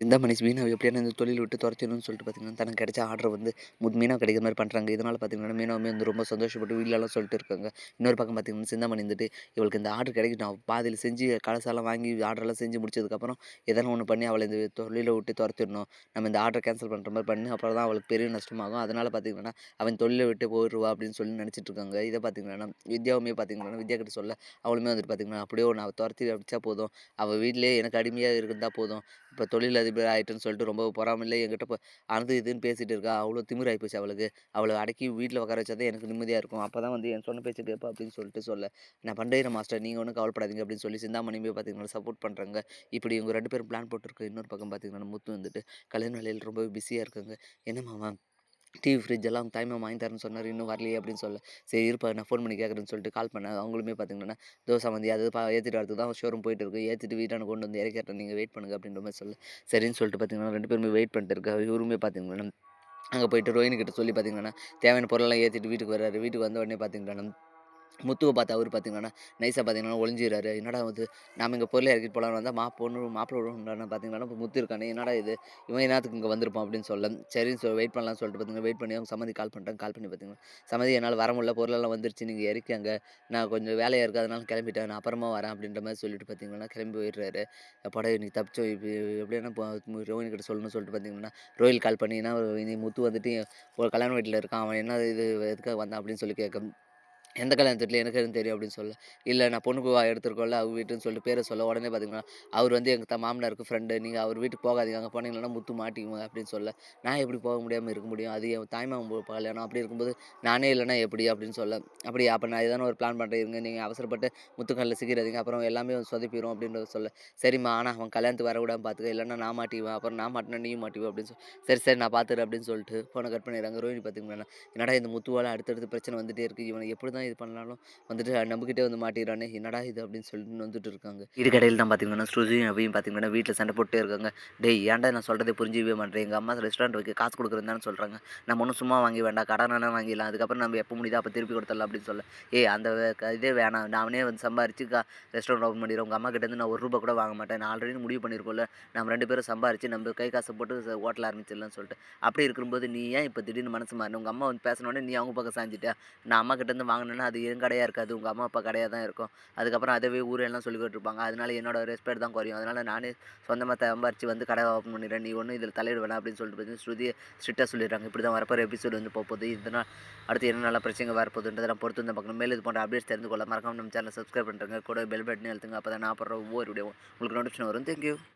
இந்த மனுஷ் மீனாவை எப்படியான இந்த தொழில் விட்டு துரத்திடணும்னு சொல்லிட்டு பார்த்தீங்கன்னா தனக்கு கிடைச்ச ஆர்டர் வந்து மீனாக மீனா கிடைக்கிற மாதிரி பண்ணுறாங்க இதனால் பார்த்தீங்கன்னா மீனாவுமே வந்து ரொம்ப சந்தோஷப்பட்டு வீட்டிலலாம் சொல்லிட்டு இருக்காங்க. இன்னொரு பக்கம் பார்த்தீங்கன்னா சிந்தாமணி வந்துட்டு இவளுக்கு இந்த ஆர்டர் கிடைக்கும் நான் பாதியில் செஞ்சு கலசாலாம் வாங்கி ஆர்டர்லாம் செஞ்சு முடிச்சதுக்கப்புறம் எதனா ஒன்று பண்ணி அவளை இந்த தொழிலை விட்டு துரத்திடணும். நம்ம இந்த ஆர்டர் கேன்சல் பண்ணுற மாதிரி பண்ணி. அப்புறம் தான் அவளுக்கு பெரிய நஷ்டமாகும். அதனால் பார்த்தீங்கன்னா அவன் தொழிலை விட்டு போயிடுவா அப்படின்னு சொல்லி நினச்சிட்டு இருக்காங்க. இதை பார்த்தீங்கன்னா வித்யாவுமே பார்த்தீங்கன்னா வித்யா கிட்ட சொல்ல அவளுமே வந்துட்டு பார்த்தீங்கன்னா அப்படியே ஒன்று அவள் துரத்தி அடித்தா போதும். அவள் வீட்டிலே எனக்கு அடிமையாக இருந்தால் போதும். இப்போ தொழில் அதிபர் ஆகிட்டுன்னு சொல்லிட்டு ரொம்ப பொறாமையிலே என்கிட்ட இப்போ அது இதுன்னு பேசிட்டு இருக்கா அவ்வளோ திமிராகி போச்சு அவளுக்கு. அவளை அடக்கி வீட்டில் உட்கார வச்சா தான் எனக்கு நிம்மதியாக இருக்கும். அப்போ தான் வந்து என் சொன்ன பேச்சு கேட்பா அப்படின்னு சொல்லிட்டு சொல்ல. நான் பண்ணுறேன் மாஸ்டர் நீங்கள் ஒன்றும் கவலைப்படாதீங்க அப்படின்னு சொல்லி சிந்தாமணி போய் பார்த்தீங்கன்னா சப்போர்ட் பண்ணுறாங்க இப்படி இவங்க ரெண்டு பேரும் பிளான் போட்டிருக்கு இன்னொரு பக்கம் பார்த்தீங்கன்னா முத்து வந்துட்டு கல்யாண வேலையில் ரொம்ப பிஸியாக இருக்காங்க. என்ன மாமா டிவி ஃப்ரிட்ஜ் எல்லாம் தாய்மாமா வாங்கி தரேன்னு சொன்னார் இன்னும் வரலையே அப்படின்னு சொல்ல. சரி இருப்பா நான் ஃபோன் பண்ணி கேட்குறேன்னு சொல்லிட்டு கால் பண்ணேன். அவங்களுமே பார்த்தீங்கன்னா தோசை வந்து அது பா ஏற்றிட்டு வரதுக்கு தான் ஷோரூம் போயிட்டு இருக்கு. ஏற்றிட்டு வீட்டான கொண்டு வந்து இறக்கிறேன் நீங்கள் வெயிட் பண்ணுங்க அப்படின்ற மாதிரி சொல்ல. சரின்னு சொல்லிட்டு பார்த்தீங்கன்னா ரெண்டு பேருமே வெயிட் பண்ணிட்டு இருக்கா. இவருமே பார்த்தீங்கன்னா அங்கே போயிட்டு ரோஹினி கிட்ட சொல்லி பார்த்தீங்கன்னா தேவையான பொருளெல்லாம் ஏற்றிட்டு வீட்டுக்கு வர்றாரு. வீட்டுக்கு வந்த உடனே பார்த்தீங்கன்னா முத்துவை பார்த்து அவர் பார்த்தீங்கன்னா நைஸாக பார்த்தீங்கன்னா ஒளிஞ்சிடுறாரு என்னடா வந்து நாம் இங்கே பொருளை இறக்கிட்டு போகலான்னு வந்தால் மா பொண்ணு மாப்பிள்ளை விடணும்னு பார்த்தீங்கன்னா இப்போ முத்து இருக்கானே என்னடா இது? இவன் என்னத்துக்கு இங்கே வந்திருப்பான் அப்படின்னு சொல்ல. சரின்னு சொல்லி வெயிட் பண்ணலாம்னு சொல்லிட்டு பார்த்தீங்கன்னா வெயிட் பண்ணி அவங்க சம்மதி கால் பண்ணிட்டாங்க கால் பண்ணி பார்த்தீங்கன்னா சம்மதி என்னால் வர முடியல. பொருளெல்லாம் வந்துருச்சு. நீங்கள் இறக்கிங்க நான் கொஞ்சம் வேலையாக இருக்குது அதனால கிளம்பிட்டேன். நான் அப்புறமா வரேன் அப்படின்ற மாதிரி சொல்லிட்டு பார்த்தீங்கன்னா கிளம்பி போயிடுறாரு. படம் நீ தப்பிச்சோம் இப்போ எப்படின்னா இப்போ ரோஹினி கிட்ட சொல்லணும்னு சொல்லிட்டு பார்த்தீங்கன்னா ரோஹில் கால் பண்ணினா நீ முத்து வந்துட்டு ஒரு கல்யாண வீட்டில் இருக்கான். அவன் என்ன இது எதுக்காக வந்தான் அப்படின்னு சொல்லி கேட்க எந்த கல்யாணத்துல எனக்கு எதுவும் தெரியும் அப்படின்னு சொல்ல இல்லை நான் பொண்ணுக்கு வா எடுத்துருக்கோம்ல அவங்க வீட்டுன்னு சொல்லிட்டு பேரை சொல்ல உடனே பார்த்தீங்கன்னா அவர் வந்து எங்கள் தான் மாமனாருக்கு ஃப்ரெண்டு நீங்கள் அவர் வீட்டுக்கு போகாதீங்க அங்கே போனீங்கன்னா முத்து மாட்டிக்குவோங்க அப்படின்னு சொல்ல நான் எப்படி போக முடியாமல் இருக்க முடியும்? அது என் தாய்மாமன் கல்யாணம். அப்படி இருக்கும்போது நானே இல்லைனா எப்படி? அப்படின்னு சொல்ல அப்படி அப்போ நான் எதனா ஒரு பிளான் பண்ணுறீங்க நீங்கள் அவசரப்பட்டு முத்துக்கல்ல சிக்கிறதீங்க அப்புறம் எல்லாமே சொதப்பிடும் அப்படின்றத சொல்ல சரிம்மா ஆனால் அவன் கல்யாணத்துக்கு வர பார்த்துக்க இல்லைன்னா நான் மாட்டிக்குவேன் அப்புறம் நான் மாட்டினா நீயும் மாட்டிவேன் அப்படின்னு சொல்லி சரி சரி நான் பார்த்துறேன் அப்படின்னு சொல்லிட்டு ஃபோனை கட் பண்ணிடுறாங்க. ரோஹினி பார்த்தீங்கன்னா என்னடா இந்த முத்துவால் அடுத்தடுத்து பிரச்சனை வந்துட்டே இருக்குது இவனை எப்படி தான் இது பண்ணாலும் வந்துட்டு நம்மக்கிட்டே வந்து மாட்டிடுறானே என்னடா இது அப்படின்னு சொல்லிட்டு வந்துட்டு இருக்காங்க. இதுக்கடையில் தான் பார்த்தீங்கன்னா ஸ்ருதியும் அவையும் பார்த்தீங்கன்னா வீட்டில் சண்டை போட்டே இருக்காங்க. டேய் ஏன்டா நான் சொல்கிறதே புரிஞ்சுக்கவே மாட்டேன்? எங்கள் அம்மா ரெஸ்டாரண்ட் வைக்க காசு கொடுக்குறேன்னு சொல்கிறாங்க நம்ம ஒன்றும் சும்மா வாங்கி வேண்டாம். கடனான வாங்கிடலாம். அதுக்கப்புறம் நம்ம எப்போ முடியுதோ அப்போ திருப்பி கொடுத்துடலாம் அப்படின்னு சொல்ல. ஏய் அந்த க- இதே வேணாம். நானே வந்து சம்பாரிச்சு கா ரெஸ்டாரண்ட் ஓப்பன் பண்ணிடுறேன். உங்கள் அம்மா கிட்டேருந்து நான் ஒரு ரூபா கூட வாங்க மாட்டேன். நான் ஆல்ரெடி முடிவு பண்ணியிருக்கோம்ல நம்ம ரெண்டு பேரும் சம்பாரிச்சு நம்ம கை காசை போட்டு ஹோட்டல் ஆரம்பிச்சிடலாம்னு சொல்லிட்டு. அப்படி இருக்கும்போது நீ ஏன் இப்போ திடீர்னு மனசு மாறின? உங்கள் அம்மா வந்து பேசினோடனே நீ அவங்க பக்கம் சாஞ்சிட்டா நான் அம்மா கிட்டேருந்து வாங்கினேன்னா அது என் கடையாக இருக்காது. உங்கள் அம்மா அப்பா கடையாக தான் இருக்கும். அதுக்கப்புறம் அதவே ஊரெல்லாம் சொல்லி இருப்பாங்க அதனால என்னோட ரெஸ்பெக்ட் தான் குறையும். அதனால நானே சொந்தமாக சம்பாரிச்சு வந்து கடை ஓப்பன் பண்ணிடுறேன். நீ ஒன்றும் இதில் தலையிட வேணாம் அப்படின்னு சொல்லிட்டு பார்த்தீங்கன்னா ஸ்ருதியை ஸ்ட்ரிக்டாக சொல்லிடுறாங்க. இப்படி தான் வரப்போகிற எபிசோடு வந்து போகுது இதனால் அடுத்து என்ன நல்ல பிரச்சனை வரப்போகுதுன்றதெல்லாம் பொறுத்து வந்து பார்க்கணும். மேலே இது போன்ற அப்டேட்ஸ் தெரிந்து கொள்ள மறக்காம நம்ம சேனல் சப்ஸ்கிரைப் பண்ணுறங்க கூட பெல் பட்டனே எழுத்துங்க அப்போ தான் நான் போடுற ஒவ்வொரு வீடியோ உங்களுக்கு நோட்டிஃபிகேஷன் வரும். தேங்க்யூ